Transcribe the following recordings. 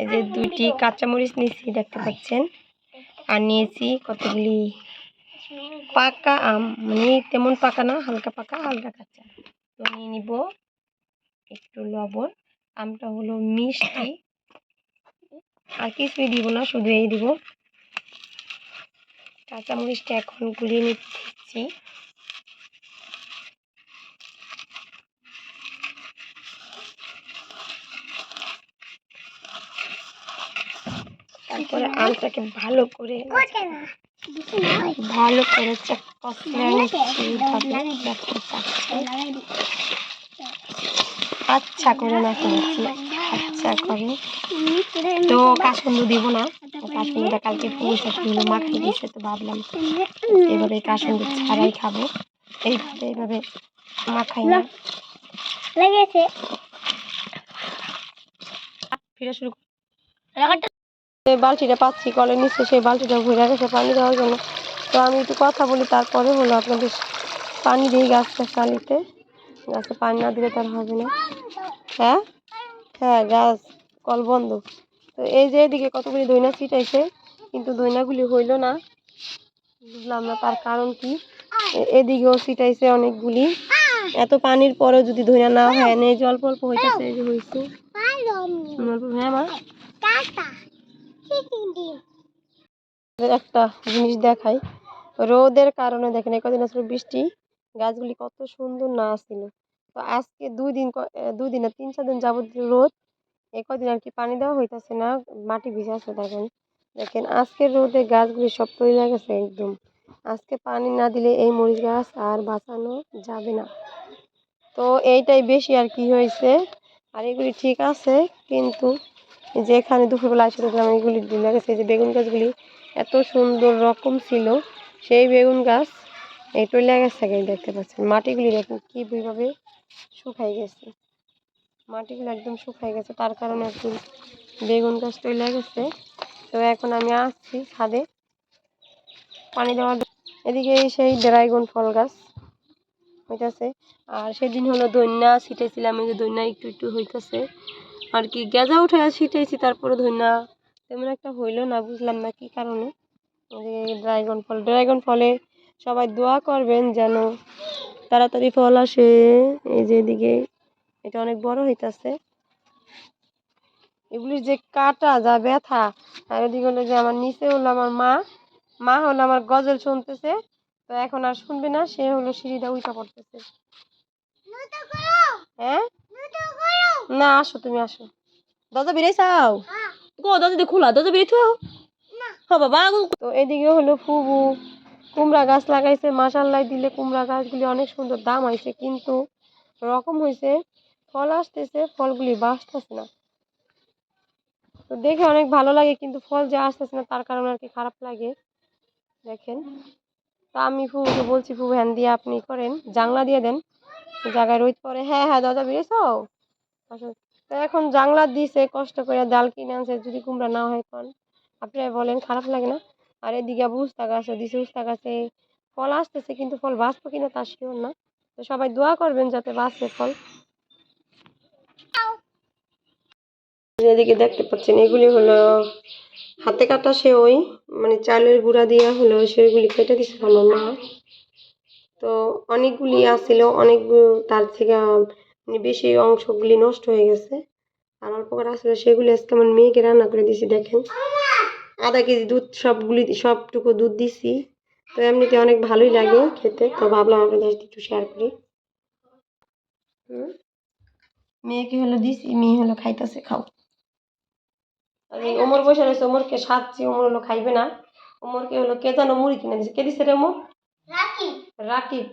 এই যে দুটি কাঁচামরিচ নিয়েছি, দেখতে পাচ্ছেন? আর নিয়েছি কতগুলি পাকা আম। মানে তেমন পাকা না, হালকা পাকা, হালকা কাঁচা। তো নিয়ে নিব একটু লবণ। আমটা হলো মিষ্টি। আর কিছুই দিব না, শুধু এই দিব। কাঁচামরিচটা এখন গুলিয়ে নিচ্ছি। তারপরে আমটাকে ভালো করে ভালো করে আচ্ছা করে না করেছি আচ্ছা করে। তো কাসন্দ দিব না। কাসন্দটা কালকে ফুল শাশুড়ি হলো মাখাই দিয়েছে তো ভাবলাম এভাবে কাসন্দ ছাড়াই খাব। এইভাবে এইভাবে মাখাই না। লেগেছে। ফিরে শুরু এই বালতিটা পাচ্ছি কলের নিচে সেই বালতিটা ঘুরে গেছে পানি দেওয়ার জন্য। তো আমি একটু কথা বলি তারপরে হলো আপনাদের। পানি দিই গাছটা চালিতে। গাছে পানি না দিলে তার হবে না। হ্যাঁ? হ্যাঁ গাছ কল বন্ধ। তো এই যে এদিকে কতগুলি দইনা ছিটাইছে কিন্তু দইনাগুলি হইল না। বুঝলাম না তার কারণ কি। এদিকেও ছিটাইছে অনেকগুলি। এত পানির পরেও যদি ধইনা না হয় না এই যে অল্প অল্প হইতেছে এই যে হয়েছে হ্যাঁ মা। একটা জিনিস দেখাই, রোদের কারণে দেখেন কদিন আসলে বৃষ্টি, গাছগুলি কত সুন্দর না ছিল তো আজকে দুই দিন দুই দিন না, তিন, চার দিন যাবত রোদ, এই কদিন আর কি পানি দেওয়া হইতাছে না, মাটি ভিজে আছে দেখেন। দেখেন আজকের রোদে গাছগুলি সব তৈরি হয়ে গেছে একদম। আজকে পানি না দিলে এই মরিচ গাছ আর বাঁচানো যাবে না। তো এইটাই বেশি আর কি হয়েছে। আর এগুলি ঠিক আছে, কিন্তু এই যে এখানে দুপুরবেলা এসে দেখলাম এগুলি দিলে গেছে। এই যে বেগুন গাছগুলি এত সুন্দর রকম ছিল, সেই বেগুন গাছ এই টইলে গেছে এই দেখতে পাচ্ছেন। মাটিগুলি দেখুন কীভাবে শুকাই গেছে। মাটিগুলো একদম শুকাই গেছে, তার কারণে একদম বেগুন গাছ টইলে গেছে। তো এখন আমি আসছি ছাদে পানি দেওয়ার এদিকে সেই ড্রাইগন ফল গাছ হইতাছে। আর সেদিন হলো দৈন্যা ছিটেছিলাম, এই যে দৈন্যা একটু একটু হইতাছে। আর কি, গেজা উঠে ছিটাইছি তারপরে দৈন্যা তেমন একটা হইল না, বুঝলাম না কি কারণে। ড্রাগন ফল, ড্রাগন ফলে সবাই দোয়া করবেন যেন তাড়াতাড়ি ফল আসে। এই যে এদিকে এটা অনেক বড় হইতাছে। এগুলির যে কাটা যা ব্যথা, আর এদিকে হলো যে আমার নিচে হলো আমার মা মা হলো আমার গজল শুনতেছে, তো এখন আর শুনবে না, সে হলো সিঁড়িটা উল্টা পড়তেছে। হ্যাঁ? না আসো তুমি আসো। দরজা বেরিয়ে চাও গো দরজা দিয়ে খোলা দরজা বেরিয়ে থাও হ্যাঁ বাবা তো এদিকে হলো ফুবু। কুমড়া গাছ লাগাইছে মাসাল্লাই দিলে কুমড়া গাছগুলি অনেক সুন্দর দাম হয়েছে কিন্তু রকম হয়েছে ফল আসতেছে ফলগুলি বাঁচতেছে না। তো দেখে অনেক ভালো লাগে কিন্তু ফল যে আসতেছে না তার কারণে আর কি খারাপ লাগে। দেখেন। তা আমি ফুবুকে বলছি ফুবু হ্যান দিয়ে আপনি করেন জানলা দিয়ে দেন। জায়গায় রোদ পরে হ্যাঁ হ্যাঁ দরজা বেরিয়েছ তো এখন জানলা দিছে, কষ্ট করে ডাল কিনে আনছে, যদি কুমড়া না হয় কোন আপনি বলেন, খারাপ লাগে না। আর এদিকে উস্তা গাছে, দিছে উস্তা গাছে। ফল আসতেছে, কিন্তু ফল বাঁচবো কিনা তা শিওর না। তো সবাই দোয়া করবেন যাতে বাঁচে ফল। এদিকে দেখতে পাচ্ছেন, এগুলি হলো হাতে কাটা সে ওই মানে চালের গুঁড়া দিয়ে হলো সেগুলি কেটে দিছে আমার মা তো অনেকগুলি আসছিল অনেক তার থেকে বেশি অংশগুলি নষ্ট হয়ে গেছে। আর অল্প করে আসলে সেগুলি আজকে আমার মেয়েকে রান্না করে দিয়েছি দেখেন। আধা কেজি দুধ, সবগুলি, সবটুকু দুধ দিছি। তো এমনিতে অনেক ভালোই লাগে খেতে। তো ভাবলাম আপনাদের সাথে একটু শেয়ার করি। মেয়েকে হলো দিছি, মেয়ে হলো খাইতেছে, খাও। আমি ওমর বসে রয়েছে, ওমরকে সাজছি ওমর হলো খাইবে না। ওমরকে হলো কে যেন মুড়ি কিনে দিছে। কে দিছে রে ওমর? রাকিব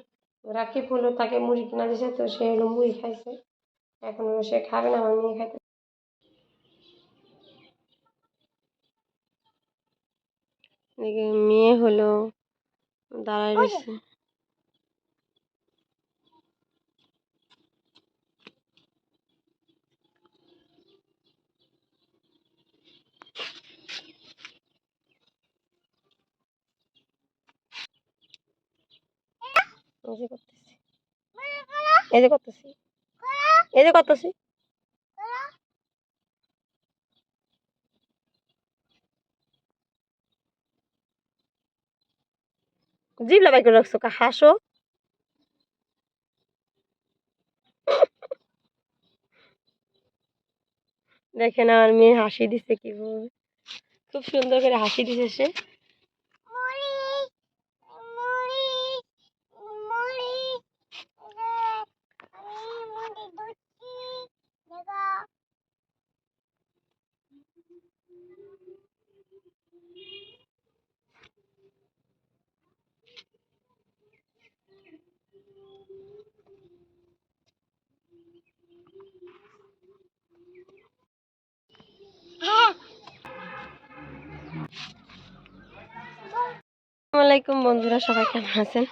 রাকিব হলো তাকে মুড়ি কিনা দিয়েছে তো সে হলো মুড়ি খাইছে। এখন সে খাবে না আমার মেয়ে খাইতে মেয়ে হলো দাঁড়ায় রয়েছে। জিভ যে করে রাখছো হাসো। দেখেন আমার মেয়ে হাসি দিছে কীভাবে। খুব সুন্দর করে হাসি দিছে সে। আলাইকুম বন্ধুরা সবাই কেমন আছেন?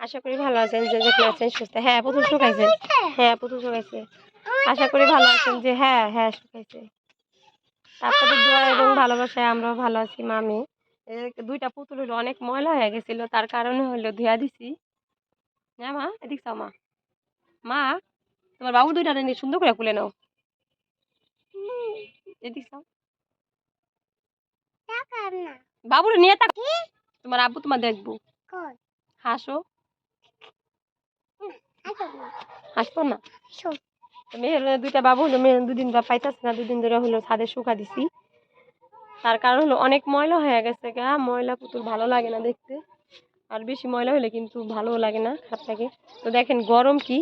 আশা করি ভালো আছেন যে যেখানে আছেন সুস্থ। হ্যাঁ পুতুল শুকাইছে। হ্যাঁ পুতুল শুকাইছে। আশা করি ভালো আছেন যে হ্যাঁ হ্যাঁ শুকাইছে। আপনাদের দোয়া এবং ভালোবাসায় আমরাও ভালো আছি মামি দুইটা পুতুল হলো অনেক ময়লা হয়ে গেছিল তার কারণে হলো ধুয়া দিছি। হ্যাঁ মা এদিক মা। মা তোমার বাবু দুইটা নিয়ে সুন্দর করে খুলে নাও। এদিক চাও বাবুরে নিয়ে তাক তোমার আব্বু তোমার দেখব। হাসো। আসো না? মেয়ের দুইটা বাবু হলো মেয়ের দুদিন পাইতাছে না দুদিন ধরে হলো ছাদে শুকা দিছি। তার কারণ হলো অনেক ময়লা হয়ে গেছে গা ময়লা পুতুল ভালো লাগে না দেখতে। আর বেশি ময়লা হলে কিন্তু ভালো লাগে না খারাপ লাগে তো দেখেন গরম কি?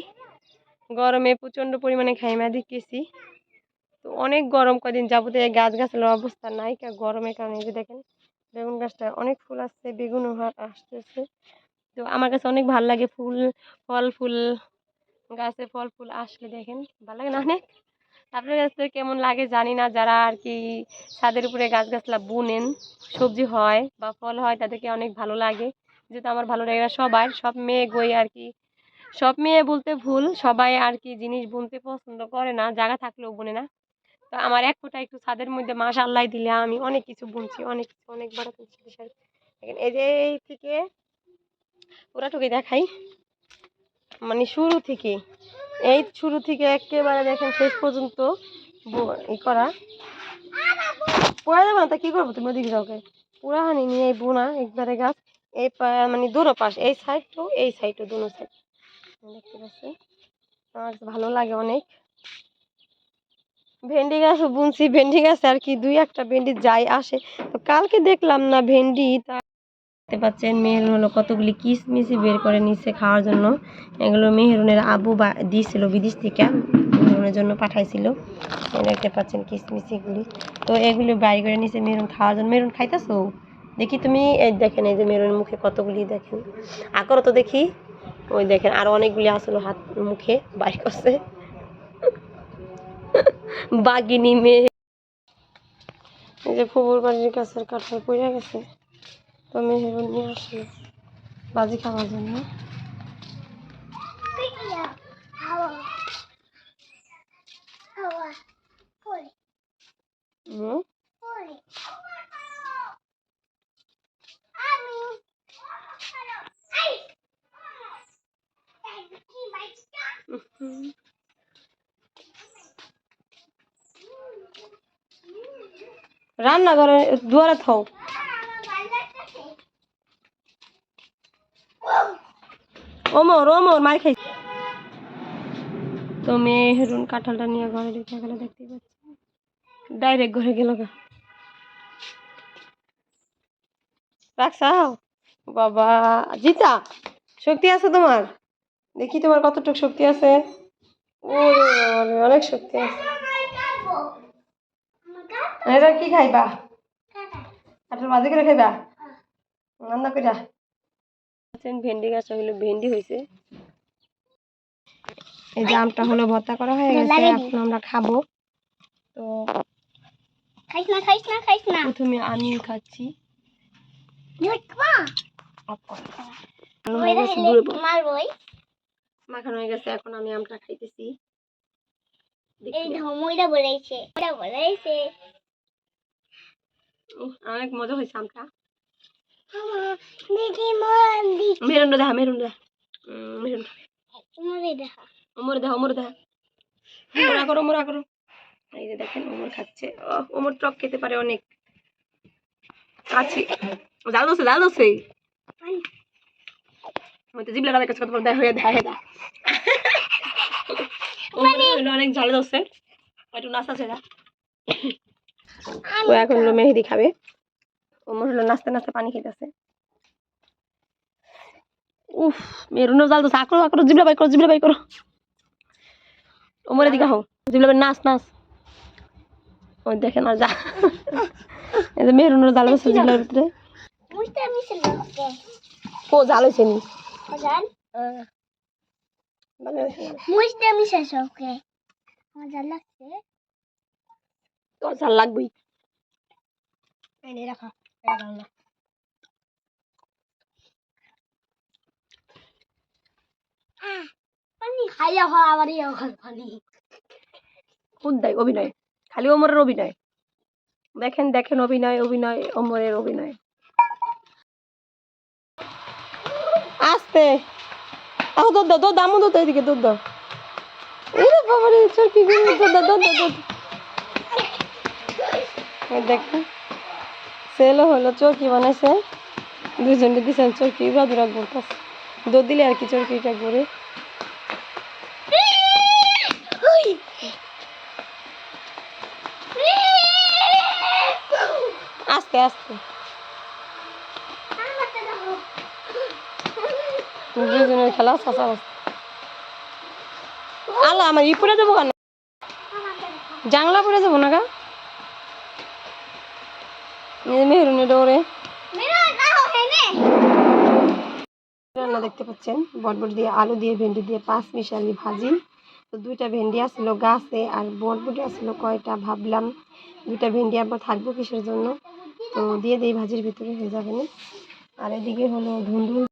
গরমে প্রচণ্ড পরিমাণে খাইমা দিতেছি। তো অনেক গরম কদিন যাবতে গাছ গাছের অবস্থা নাই গরমের কারণে যে দেখেন। বেগুন গাছটা অনেক ফুল আসছে বেগুনও হা- আসতেছে। তো আমার কাছে অনেক ভালো লাগে ফুল, ফল ফুল, গাছে ফল ফুল আসলে দেখেন, ভালো লাগে না অনেক? আপনার কাছে কেমন লাগে জানি না, যারা আর কি ছাদের উপরে গাছ গাছলা বুনেন, সবজি হয় বা ফল হয় তাদেরকে অনেক ভালো লাগে। যেহেতু আমার ভালো লাগে না সবার সব মেয়ে গই আর কি। সব মেয়ে বলতে ভুল, সবাই আর কি জিনিস বুনতে পছন্দ করে না, জায়গা থাকলেও বুনে না। তো আমার এক ফোঁটা একটু ছাদের মধ্যে মাস আল্লাহ দিলে আমি অনেক কিছু বুনছি, অনেক কিছু, অনেক বড় কিছু বিষয়। এই যে এই থেকে পুরাটুকু দেখাই। মানে শুরু থেকে, এই শুরু থেকে একেবারে দেখেন শেষ পর্যন্ত ই করা। পড়া যাবে না তা কি করব তুমি ওদিকে যাও পুরা হানি নিয়ে এই বোনা একবারে গাছ, এই মানে দুটো পাশ, এই সাইডটাও এই সাইডও দুটো সাইড দেখতে পাচ্ছেন? আমার ভালো লাগে অনেক। ভেন্ডি গাছও বুনছি, ভেন্ডি গাছ আর কি দুই একটা ভেন্ডি যাই আসে। তো কালকে দেখলাম না ভেন্ডি, তা দেখতে পাচ্ছেন মেহরুন হলো কতগুলি কিসমিসি বের করে নিচ্ছে খাওয়ার জন্য। এগুলো মেহরুনের আবু বা দিয়েছিল বিদেশ থেকে, মেহরুনের জন্য পাঠাইছিল। দেখতে পাচ্ছেন কিসমিসিগুলি। তো এগুলি বাইর করে নিছে মেরুন খাওয়ার জন্য। মেরুন খাইতেছো? দেখি তুমি, এই দেখেন, এই যে মেরুন মুখে কতগুলি দেখেন। আকরো তো দেখি। ওই দেখেন আরও অনেকগুলি আসলো হাত, মুখে বাইর করছে। বাগিনী মেয়ে। এই যে ফুবুর বাড়ির গাছের কাঠাল পড়ে গেছে, তো মেহের নিয়ে আসলো বাজি খাওয়ার জন্য। হুম কই আমি আই এই কি বাইটা হুম। রান্নাঘরে দুয়ারে থাও। ওমর ওমর, মার খাই তো মেয়ে হেরুন কাঁঠালটা নিয়ে ঘরে ঢুকে গেলে দেখতে পাচ্ছি। ডাইরেক্ট ঘরে গেল গা। রাখছাও বাবা, জিতা, শক্তি আছে তোমার? দেখি তোমার কতটুকু শক্তি আছে। অনেক শক্তি আছে। এটা কি খাইবা? ভাজি করে খাইবা? রান্না ভেন্ডি গাছ হলো ভেন্ডি হয়েছে এই যে আমটা হলো ভর্তা করা হয়ে গেছে এখন আমরা খাব। তো খাইস না খাইস না খাইস না। প্রথমে আমি খাচ্ছি। মাখানো হয়ে গেছে এখন আমি আমটা খাইতেছি। এই ধমইটা বলেছে এটা বলেছে অনেক মজা হয়েছে আমটা। মেরুন দেখা মেরুন দেখা। মেরুন তোমারে দেখা। ওমর দেখা মোরা করো মোরা করো। এই যে দেখেন ওমর খাচ্ছে। ওমর টক খেতে পারে অনেক। কাছে। জাল দোসে জাল জিবলা রাবের কাছে কথা দেখা হয়ে দেখা দেখা। অনেক ঝাল দোষে একটু নাস্তা ছেড়া ও এখন হলো মেহেদি খাবে। ও মনে হলো নাচতে নাচতে পানি খেতেছে। উফ মেরুনো জাল তো আকরো আকরো জিবলা বাই করো জিবলা বাই করো। ও মরে দিকে হও। জিবলা বাই নাচ নাচ। ওই দেখেন আর যা। এই যে মেরুনের জাল বসে জিবলার ভিতরে। মুছতে মিশে ওকে। ও জাল হয়েছে নি। ভালো হয়েছে না। মুছতে মিশে ওকে। মজা লাগছে। তোর জাল লাগবেই। এনে রাখা না পানি খাইয়া হয় আবার পানি খুদ অভিনয়। খালি ওমরের অভিনয়। দেখেন দেখেন অভিনয় অভিনয় ওমরের অভিনয়। আস্তে। আহ দুধ দাও দুধ এদিকে দুধ দাও। এরে বাবা রে চরকি দুধ দাও দুধ দাও দুধ এই দেখেন, সেলও হলো চরকি বানাইছে। দুজনে দিছেন চরকি রাধু রাখ বলতেছে। দিলে আর কি চরকিটা করে আস্তে আস্তে। দুজনের খেলা চাষা আল্লাহ, আমার ই পরে যাব কেন? জাংলা পরে যাব না গা? মেহরুনে ডোরে। রান্না দেখতে পাচ্ছেন বটবট দিয়ে আলু দিয়ে ভেন্ডি দিয়ে পাঁচ মিশালি ভাজি। তো দুইটা ভেন্ডি আসলো গাছে আর বটবটি আসলো কয়টা ভাবলাম। দুইটা ভেন্ডি আবার থাকব কিসের জন্য? তো দিয়ে দিই ভাজির ভিতরে হয়ে যাবে না। আর এদিকে হলো ধুন্দুল